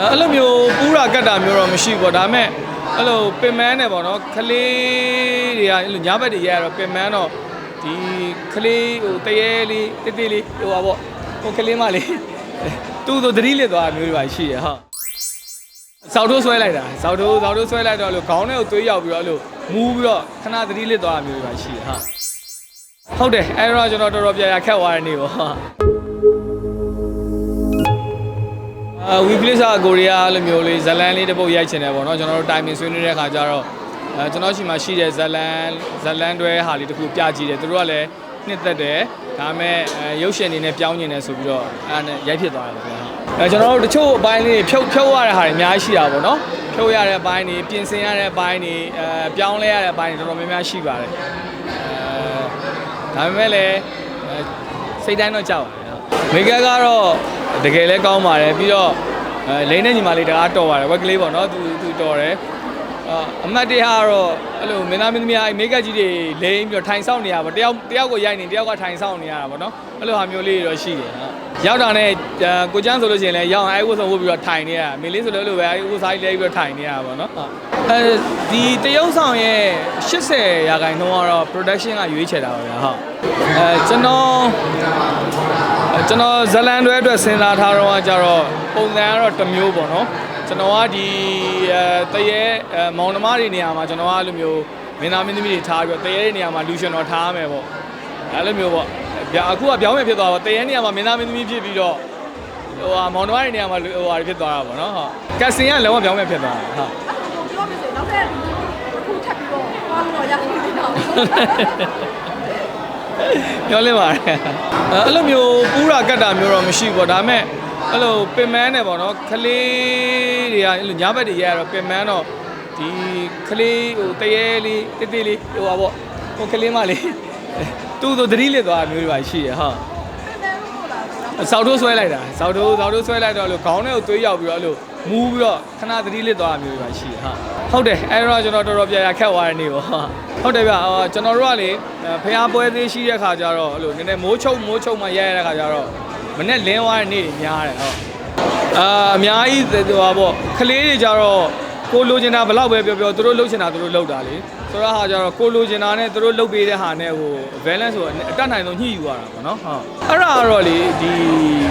အဲ့လိုမျိုးပူးတာကတ်တာမျိုးတော့မရှိဘူးပေါ့ဒါပေမဲ့အဲ့လိုပင်မန်းနဲ့ပေါ့နော်ခလေးတွေကအဲ့လိုညာဘက်တွေရဲရတော့ပင်မန်းတော့ဒီခလေးဟိုတရေလေးတိတိလေးဟိုပါပေါ့ဟိုခလေးမလေးသူ့သူသတိလစ်သွားတာမျိုးတွေပါရှိရဟုတ်စောက်ထိုးဆွဲလိုက်တာစောက်ထိုးစောက်ထိုးဆွဲလိုက်တော့လို့ခေါင်းထဲကိုသွေးရောက်ပြီးတော့အဲ့လိုမူးပြီးတော့ခဏသတိလစ်သွားတာမျိုးတွေပါရှိရဟုတ်ဟုတ်တယ်အဲ့တော့ကျွန်တော်တော်တော်ပြရခက်သွားတဲ့နေ့ပေါ့ ဝီပလစ်စာကိုရီးယားလိုမျိုးလေးဇလန်လေးတစ်ပုတ်ရိုက်ချင်တယ်ပေါ့နော်ကျွန်တော်တို့တိုင်ပင်ဆွေးနွေးတဲ့ခါကျတော့အဲကျွန်တော်ရှိမှရှိတဲ့ဇလန်ဇလန်တွဲဟာလေးတစ်ခုပြကြည့်တယ်သူတို့ကလည်းနှစ်သက်တယ်ဒါပေမဲ့အဲရုပ်ရှင်အနေနဲ့ပြောင်းကျင်တယ်ဆိုပြီးတော့အဲနဲ့ရိုက်ဖြစ်သွားတယ်ပေါ့နော်အဲကျွန်တော်တို့တချို့အပိုင်းလေးဖြုတ်ဖြုတ်ရတဲ့ဟာတွေအများကြီးရှိတာပေါ့နော်ဖြုတ်ရတဲ့အပိုင်းတွေပြင်ဆင်ရတဲ့အပိုင်းတွေအဲပြောင်းလဲရတဲ့အပိုင်းတွေတော်တော်များများရှိပါတယ်အဲဒါပေမဲ့လည်းအဲစိတ်တိုင်းတော့ကြောက်ပါတယ်ဟုတ်မေဂါကတော့ တကယ်လဲကောင်းပါတယ်ပြီးတော့အဲလိမ့်တဲ့ညီမလေးတအားတော်ပါတယ်ဝက်ကလေးပေါ့နော်သူသူတော်တယ် အာအမတ်တေဟာကတော့အဲ့လိုမင်းသားမင်းသမီးအဲ့မိတ်ကပ်ကြီးတွေလိမ့်ပြီးတော့ထိုင်ဆောင်နေရပါတယောက်တယောက်ကိုရိုက်နေတယောက်ကထိုင်ဆောင်နေရတာပေါ့နော်အဲ့လိုဟာမျိုးလေးတွေတော့ရှိတယ်ဟုတ်ရောက်တာနဲ့ကိုကျန်းဆိုလို့ရှိရင်လည်းရောက်အောင်အဲ့ဝတ်ဆောင်ဝတ်ပြီးတော့ထိုင်နေရတာမင်းလေးဆိုလည်းအဲ့လိုပဲအဲ့ဝတ်စားကြီးလဲပြီးတော့ထိုင်နေရတာပေါ့နော်ဟုတ်အဲဒီတရုပ်ဆောင်ရဲ့80ရာခိုင်နှုန်းကတော့ production ကရွေးချယ်တာပါဗျာဟုတ်အဲကျွန်တော်အဲကျွန်တော်ဇလန်တွဲအတွက်စဉ်းစားထားတော့ကကြတော့ပုံစံကတော့တစ်မျိုးပေါ့နော် ကျွန်တော်ကဒီအဲတရေအဲမောင်နှမတွေနေရာမှာကျွန်တော်ကအဲ့လိုမျိုးမင်းသားမင်းသမီးတွေထားပြီးတော့တရေတွေနေရာမှာလူရှင်တော်ထားရမယ်ပေါ့အဲ့လိုမျိုးပေါ့ဗျာအခုကပြောင်းမယ်ဖြစ်သွားတော့တရေနေရာမှာမင်းသားမင်းသမီးဖြစ်ပြီးတော့ဟိုဟာမောင်နှမတွေနေရာမှာလူဟိုဟာတွေဖြစ်သွားတာပေါ့နော်ဟုတ်ကတ်စင်ကလုံးဝပြောင်းမယ်ဖြစ်သွားတာဟုတ်အဲ့ဒါကိုပြောမယ်ဆိုရင်နောက်ထပ်ခုထပ်ပြီးတော့ဘာလို့ရရှိနေတော့ပြောလင်းပါတယ်အဲ့လိုမျိုးပူးတာကတ်တာမျိုးတော့မရှိဘူးပေါ့ဒါပေမဲ့ အဲ့လိုပင်မန်းနဲ့ပေါ့နော်ခလေးတွေကအဲ့လိုညာဘက်တွေရဲရတော့ပင်မန်းတော့ဒီခလေးဟိုတရေလေးတိတိလေးဟိုပါပေါ့ဟိုခလေးမလေးသူ့သူသတိလစ်သွားတာမျိုးတွေပါရှိရဟုတ်တယ်ဟုတ်လားဆိုတော့စောက်ထိုးဆွဲလိုက်တာစောက်ထိုးစောက်ထိုးဆွဲလိုက်တော့လို့ခေါင်းထဲကိုသွေးရောက်ပြီးတော့အဲ့လိုမူးပြီးတော့ခဏသတိလစ်သွားတာမျိုးတွေပါရှိရဟုတ်ဟုတ်တယ်အဲ့တော့ကျွန်တော်တော်တော်ပြရခက်သွားတဲ့နေ့ပေါ့ဟုတ်တယ်ဗျအော်ကျွန်တော်တို့ကလေဖះပွဲသေးရှိတဲ့ခါကျတော့အဲ့လိုနည်းနည်းမိုးချုပ်မိုးချုပ်မှရရတဲ့ခါကျတော့ မနဲ့လင်းသွားတဲ့နေ့တွေများတယ်ဟုတ်အာအများကြီးဟိုပါပေါ့ကလေးတွေကြတော့ကိုလိုချင်တာဘလောက်ပဲပြောပြောသူတို့လှုပ်ချင်တာသူတို့လှုပ်တာလေဆိုတော့ဟာကြတော့ကိုလိုချင်တာနဲ့သူတို့လှုပ်ပေးတဲ့ဟာနဲ့ဟို balance ဆိုအတက်နိုင်ဆုံးညှိယူရတာပေါ့နော်ဟုတ်အဲ့ဒါကတော့လေဒီ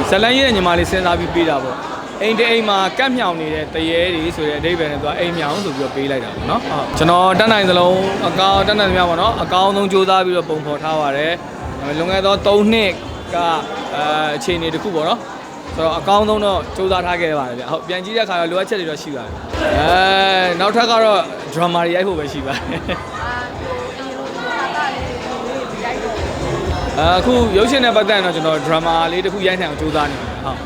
ဇလန်ရေးတဲ့ညီမလေးစဉ်းစားပြီးပေးတာပေါ့အိမ်တအိမ်မှာကတ်မြောင်နေတဲ့တရေတွေဆိုတဲ့အဓိပ္ပာယ်နဲ့သူကအိမ်မြောင်ဆိုပြီးတော့ပေးလိုက်တာပေါ့နော်ဟုတ်ကျွန်တော်တက်နိုင်သလုံးအကောင်းတက်နိုင်သမျှပေါ့နော်အကောင်းဆုံးကြိုးစားပြီးတော့ပုံဖော်ထားပါတယ်လွန်ခဲ့သော3နှစ်က အဲအခြေအနေတစ်ခုပေါ့နော်ဆိုတော့အကောင်းဆုံးတော့စူးစမ်းထားခဲ့ပါတယ်ဗျဟုတ်ပြန်ကြည့်တဲ့အခါတော့လိုအပ်ချက်တွေတော့ရှိပါတယ်အဲနောက်ထပ်ကတော့ drama တွေရိုက်ဖို့ပဲရှိပါတယ်အာကိုအရင်ကလည်းဒီရိုက်တော့အခုရုပ်ရှင်နဲ့ပတ်သက်ရင်တော့ကျွန်တော် drama လေးတစ်ခုရိုက်နိုင်အောင်ကြိုးစားနေပါတယ်ဟုတ်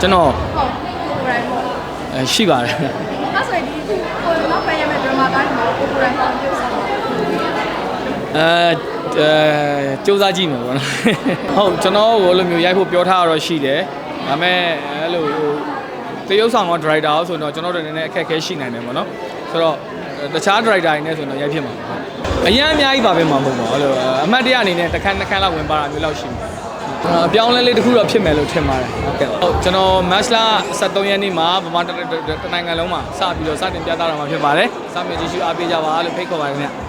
ကျွန်တော်ဟုတ်ကိုယ်တိုင်ပေါ့အဲရှိပါတယ်အဲ့ဆိုရင်ဒီကိုနောက်ပိုင်းရမယ့် drama တိုင်းမှာကိုယ်တိုင်ပေါ့ပြုဆောင်တယ် အဲအဲစူးစမ်းကြည့်မယ်ပေါ့နော်ဟုတ်ကျွန်တော်ကိုလိုမျိုးရိုက်ဖို့ပြောထားရတော့ရှိတယ်ဒါပေမဲ့အဲ့လိုဟိုတရုပ်ဆောင်တော့ director ဆိုတော့ကျွန်တော်တို့နည်းနည်းအခက်အခဲရှိနိုင်တယ်ပေါ့နော်ဆိုတော့တခြား director တွေနဲ့ဆိုတော့ရိုက်ဖြစ်မှာပေါ့အရင်အများကြီးပါပဲမှာမဟုတ်ပါဘူးအဲ့လိုအမှတ်တရအနေနဲ့တစ်ခန်းတစ်ခန်းလောက်ဝင်ပါတာမျိုးလောက်ရှိမှာအပြောင်းလဲလေးတစ်ခုတော့ဖြစ်မယ်လို့ထင်ပါတယ်ဟုတ်ကဲ့ဟုတ်ကျွန်တော် match လာ73ရက်နေ့မှာဗမာတနိုင်ငံလုံးမှာစပြီးတော့စတင်ပြသတာမှာဖြစ်ပါတယ်စမြကြည့်ရှုအားပေးကြပါလို့ဖိတ်ခေါ်ပါတယ်ခင်ဗျ